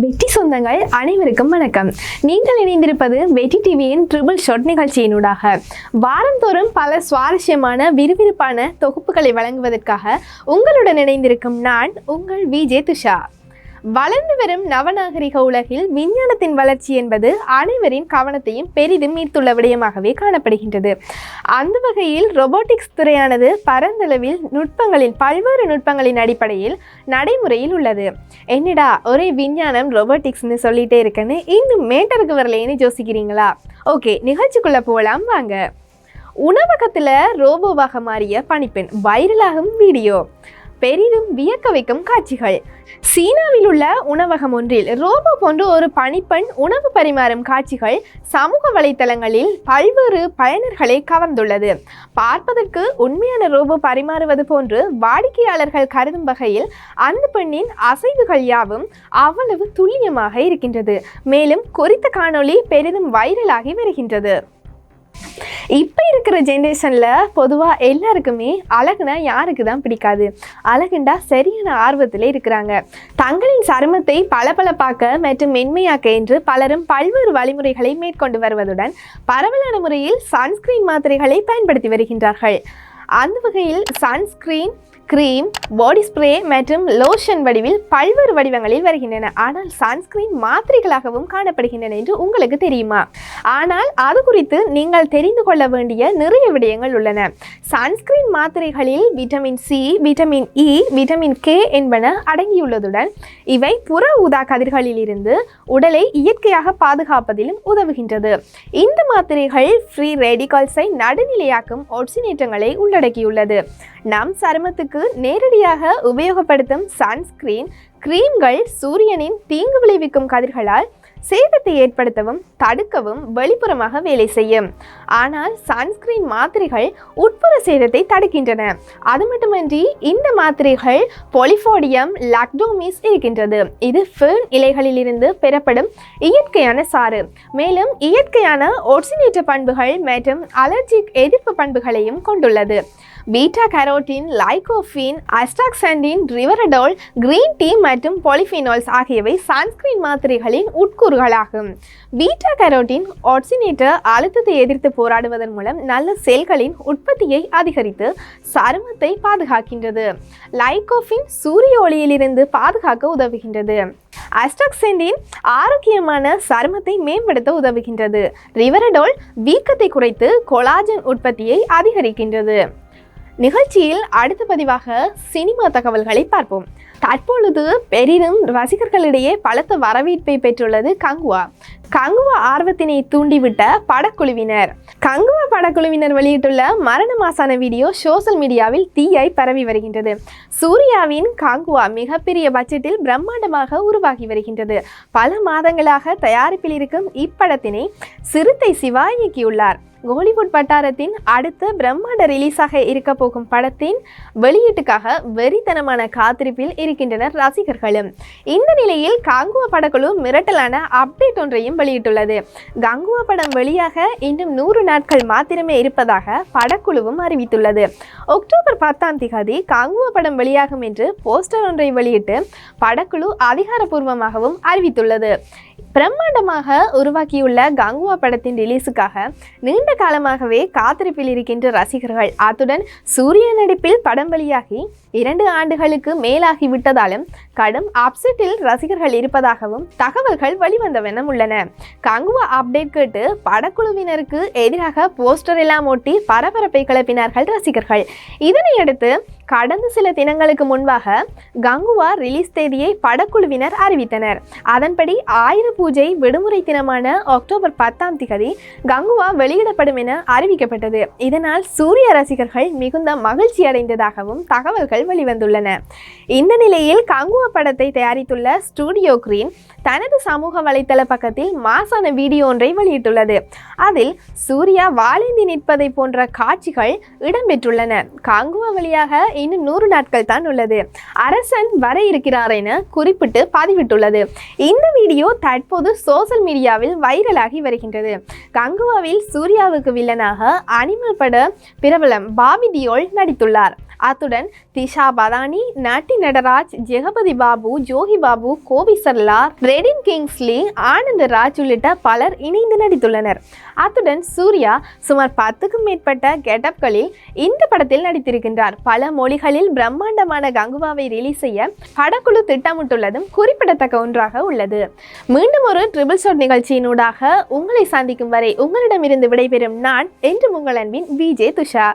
வெற்றி சொந்தங்கள் அனைவருக்கும் வணக்கம். நீங்கள் இணைந்திருப்பது வெட்டி டிவியின் ட்ரிபிள் ஷாட் நிகழ்ச்சியினூடாக. வாரந்தோறும் பல சுவாரஸ்யமான விறுவிறுப்பான தொகுப்புகளை வழங்குவதற்காக உங்களுடன் இணைந்திருக்கும் நான் உங்கள் விஜே துஷா. வளர்ந்து வரும் நவநாகரிக உலகில் விஞ்ஞானத்தின் வளர்ச்சி என்பது அனைவரின் கவனத்தையும் பெரிதும் ஈர்த்துள்ள விடயமாகவே காணப்படுகின்றது. அந்த வகையில் ரொபோட்டிக்ஸ் துறையானது பரந்தளவில் நுட்பங்களின் பல்வேறு நுட்பங்களின் அடிப்படையில் நடைமுறையில் உள்ளது. என்னடா ஒரே விஞ்ஞானம் ரொபோட்டிக்ஸ்னு சொல்லிட்டே இருக்கேன்னு இன்னும் மேட்டருக்கு வரலையேன்னு யோசிக்கிறீங்களா? ஓகே நிகழ்ச்சிக்குள்ள போகலாம் வாங்க. உணவகத்தில் ரோபோவாக மாறிய பணிப்பெண் வைரலாகும் வீடியோ பெரிதும் வியக்க வைக்கும் காட்சிகள். சீனாவில் உள்ள உணவகம் ஒன்றில் ரோபோ போன்ற ஒரு பணிப்பெண் உணவு பரிமாறும் காட்சிகள் சமூக வலைத்தளங்களில் பல்வேறு பயனர்களை கவர்ந்துள்ளது. பார்ப்பதற்கு உண்மையான ரோபோ பரிமாறுவது போன்று வாடிக்கையாளர்கள் கருதும் வகையில் அந்த பெண்ணின் அசைவுகள் யாவும் அவ்வளவு துல்லியமாக இருக்கின்றது. மேலும் குறித்த காணொளி பெரிதும் வைரலாகி வருகின்றது. இப்போ இருக்கிற ஜென்ரேஷனில் பொதுவாக எல்லாருக்குமே அழகுனா யாருக்கு தான் பிடிக்காது? அழகுண்டா சரியான ஆர்வத்தில் இருக்கிறாங்க. தங்களின் சருமத்தை பளபளப்பாக்க மற்றும் மென்மையாக்க என்று பலரும் பல்வேறு வழிமுறைகளை மேற்கொண்டு வருவதுடன் பரவலான முறையில் சன்ஸ்கிரீன் மாத்திரைகளை பயன்படுத்தி வருகின்றார்கள். அந்த வகையில் சன்ஸ்கிரீன் கிரீம் பாடி ஸ்ப்ரே மற்றும் லோஷன் வடிவில் பல்வேறு வடிவங்களில் வருகின்றன. ஆனால் சன்ஸ்கிரீன் மாத்திரைகளாகவும் காணப்படுகின்றன என்று உங்களுக்கு தெரியுமா? ஆனால் அது குறித்து நீங்கள் தெரிந்து கொள்ள வேண்டிய நிறைய விடயங்கள் உள்ளன. Sunscreen மாத்திரைகளில் vitamin C vitamin E vitamin K என்பன அடங்கியுள்ளதுடன் இவை புற ஊதா கதிர்களில் இருந்து உடலை இயற்கையாக பாதுகாப்பதிலும் உதவுகின்றது. இந்த மாத்திரைகள் ஃப்ரீ ரேடிகால்ஸை நடுநிலையாக்கும் ஒட்சினேற்றங்களை உள்ளடக்கியுள்ளது. நம் சருமத்துக்கு நேரடியாக உபயோகப்படுத்தும் சன்ஸ்கிரீன் கிரீம்கள் சூரியனின் தீங்கு விளைவிக்கும் கதிர்களால் சேதத்தை ஏற்படுத்தவும் தடுக்கவும் வெளிப்புறமாக வேலை செய்யும். ஆனால் சன்ஸ்கிரீன் மாத்திரைகள் உட்புற சேதத்தை தடுக்கின்றன. அது மட்டுமின்றி இந்த மாத்திரைகள் பொலிஃபோடியம் லாக்டோமிஸ் இருக்கின்றது. இது ஃபேர்ன் இலைகளிலிருந்து பெறப்படும் இயற்கையான சாறு. மேலும் இயற்கையான ஒட்சினேற்ற பண்புகள் மற்றும் அலர்ஜிக் எதிர்ப்பு பண்புகளையும் கொண்டுள்ளது. Beta carotene lycopene astaxanthin resveratrol green tea மற்றும் பொலிஃபினால்ஸ் ஆகியவை சன்ஸ்கிரீன் மாத்திரைகளின் உட்கூறுகளாகும். பீட்டா கரோட்டின் ஆக்சினேட்டர் அழுத்தத்தை எதிர்த்து போராடுவதன் மூலம் நல்ல செல்களின் உற்பத்தியை அதிகரித்து சருமத்தை பாதுகாக்கின்றது. லைகோஃபின் சூரிய ஒளியிலிருந்து பாதுகாக்க உதவுகின்றது. அஸ்டாக்சண்டின் ஆரோக்கியமான சருமத்தை மேம்படுத்த உதவுகின்றது. ரிவரடோல் வீக்கத்தை குறைத்து கொலாஜன் உற்பத்தியை அதிகரிக்கின்றது. நிகழ்ச்சியில் அடுத்த பதிவாக சினிமா தகவல்களை பார்ப்போம். தற்பொழுது பெரிதும் ரசிகர்களிடையே பலத்த வரவேற்பை பெற்றுள்ளது கங்குவா. கங்குவா ஆர்வத்தினை தூண்டிவிட்ட படக்குழுவினர். கங்குவா படக்குழுவினர் வெளியிட்டுள்ள மரண மாசான வீடியோ சோஷியல் மீடியாவில் தீயாய் பரவி வருகின்றது. சூர்யாவின் கங்குவா மிகப்பெரிய பட்ஜெட்டில் பிரம்மாண்டமாக உருவாகி வருகின்றது. பல மாதங்களாக தயாரிப்பில் இருக்கும் இப்படத்தினை சிறுத்தை சிவா இயக்கியுள்ளார். கோலிவுட் வட்டாரத்தின் அடுத்த பிரம்மாண்ட ரிலீஸாக இருக்க போகும் படத்தின் வெளியீட்டுக்காக வெறித்தனமான காத்திருப்பில் இருக்கின்றனர் ரசிகர்களும். இந்த நிலையில் காங்குவா படக்குழு மிரட்டலான அப்டேட் ஒன்றையும் வெளியிட்டுள்ளது. கங்குவா படம் வெளியாக இன்னும் நூறு நாட்கள் மாத்திரமே இருப்பதாக படக்குழுவும் அறிவித்துள்ளது. அக்டோபர் பத்தாம் திகதி காங்குவா படம் வெளியாகும் என்று போஸ்டர் ஒன்றை வெளியிட்டு படக்குழு அதிகாரப்பூர்வமாகவும் அறிவித்துள்ளது. பிரம்மாண்டமாக உருவாக்கியுள்ள கங்குவா படத்தின் ரிலீஸுக்காக நீண்ட காலமாகவே காத்திருப்பில் இருக்கின்ற ரசிகர்கள். அத்துடன் சூரிய நடிப்பில் படம் வெளியாகி இரண்டு ஆண்டுகளுக்கு மேலாகி விட்டதாலும் கடும் அப்செட்டில் ரசிகர்கள் இருப்பதாகவும் தகவல்கள் வெளிவந்தவண்ணம் உள்ளன. கங்குவா அப்டேட் கேட்டு படக்குழுவினருக்கு எதிராக போஸ்டர் எல்லாம் ஒட்டி பரபரப்பை கிளப்பினார்கள் ரசிகர்கள். இதனையடுத்து கடந்த சில தினங்களுக்கு முன்பாக கங்குவா ரிலீஸ் தேதியை படக்குழுவினர் அறிவித்தனர். அதன்படி ஆயுத பூஜை விடுமுறை தினமான அக்டோபர் பத்தாம் திகதி கங்குவா வெளியிடப்படும் என அறிவிக்கப்பட்டது. இதனால் சூரிய ரசிகர்கள் மிகுந்த மகிழ்ச்சி அடைந்ததாகவும் தகவல்கள் வெளிவந்துள்ளன. இந்த நிலையில் கங்குவா படத்தை தயாரித்துள்ள ஸ்டூடியோ கிரீன் தனது சமூக வலைத்தள பக்கத்தில் மாசான வீடியோ ஒன்றை வெளியிட்டுள்ளது. அதில் சூர்யா வாழேந்தி நிற்பதை போன்ற காட்சிகள் இடம்பெற்றுள்ளன. கங்குவா வழியாக இன்னும் நூறு நாட்கள் தான் உள்ளது. அரசன் வர இருக்கிறார் என குறிப்பிட்டு பதிவிட்டுள்ளது. இந்த வீடியோ தற்போது சோஷியல் மீடியாவில் வைரலாகி வருகின்றது. கங்குவாவில் சூர்யாவுக்கு வில்லனாக அனிமல் பட பிரபலம் பாபி தியோல் நடித்துள்ளார். அத்துடன் திஷா பதானி நட்டி நடராஜ் ஜெகபதி பாபு ஜோகி பாபு கோபி சர்லா ரெடின் கிங்ஸ்லி ஆனந்த ராஜ் உள்ளிட்ட பலர் இணைந்து நடித்துள்ளனர். அத்துடன் சூர்யா சுமார் பத்துக்கும் மேற்பட்ட கெட்டப்களில் இந்த படத்தில் நடித்திருக்கின்றார். பல மொழிகளில் பிரம்மாண்டமான கங்குவாவை ரிலீஸ் செய்ய படக்குழு திட்டமிட்டுள்ளதும் குறிப்பிடத்தக்க ஒன்றாக உள்ளது. மீண்டும் ஒரு ட்ரிபிள் ஷாட் நிகழ்ச்சியினூடாக உங்களை சந்திக்கும் வரை உங்களிடமிருந்து விடைபெறும் நான் என்று உங்கள் அன்பின் விஜே துஷா.